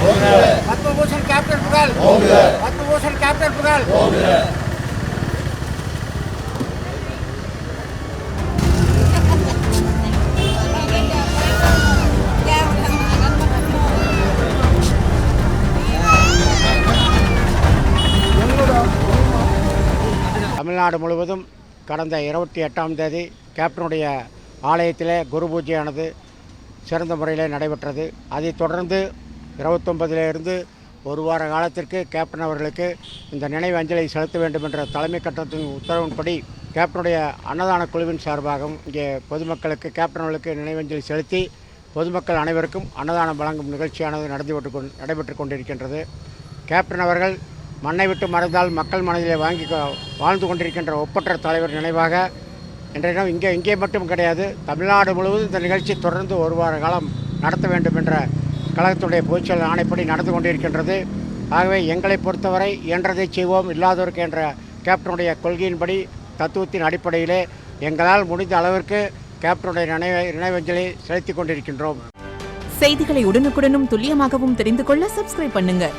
Padma Bhushan captain புகழ். Padma Bhushan captain புகழ். தமிழ்நாடு முழுவதும் கடந்த இருபத்தி எட்டாம் தேதி கேப்டனுடைய ஆலயத்திலே குரு பூஜையானது சிறந்த முறையில் நடைபெற்றது. அதைத் தொடர்ந்து இருபத்தொன்பதிலிருந்து ஒரு வார காலத்திற்கு கேப்டன் அவர்களுக்கு இந்த நினைவு அஞ்சலி செலுத்த வேண்டும் என்ற தலைமை கட்டத்தின் உத்தரவின்படி கேப்டனுடைய அன்னதான குழுவின் சார்பாகவும் இங்கே பொதுமக்களுக்கு கேப்டன்களுக்கு நினைவஞ்சலி செலுத்தி பொதுமக்கள் அனைவருக்கும் அன்னதானம் வழங்கும் நிகழ்ச்சியானது நடந்து கொண்டு நடைபெற்று கொண்டிருக்கின்றது. கேப்டன் அவர்கள் மண்ணை விட்டு மறைந்தால் மக்கள் மனதிலே வாங்கி கொ- வாழ்ந்து கொண்டிருக்கின்ற ஒப்பற்ற தலைவர் நினைவாக இன்றைய இங்கே இங்கே மட்டும் கிடையாது தமிழ்நாடு முழுவதும் இந்த நிகழ்ச்சி தொடர்ந்து ஒரு வார காலம் நடத்த வேண்டும் என்ற கழகத்துடைய பொதுச்செயல் ஆணைப்படி நடந்து கொண்டிருக்கின்றது. ஆகவே எங்களை பொறுத்தவரை இயன்றதை செய்வோம் இல்லாதவருக்கு என்ற கேப்டனுடைய கொள்கையின்படி தத்துவத்தின் அடிப்படையிலே எங்களால் முடிந்த அளவிற்கு கேப்டனுடைய நினைவை நினைவஞ்சலி செலுத்திக் கொண்டிருக்கின்றோம். செய்திகளை உடனுக்குடனும் துல்லியமாகவும் தெரிந்து கொள்ள சப்ஸ்கிரைப் பண்ணுங்கள்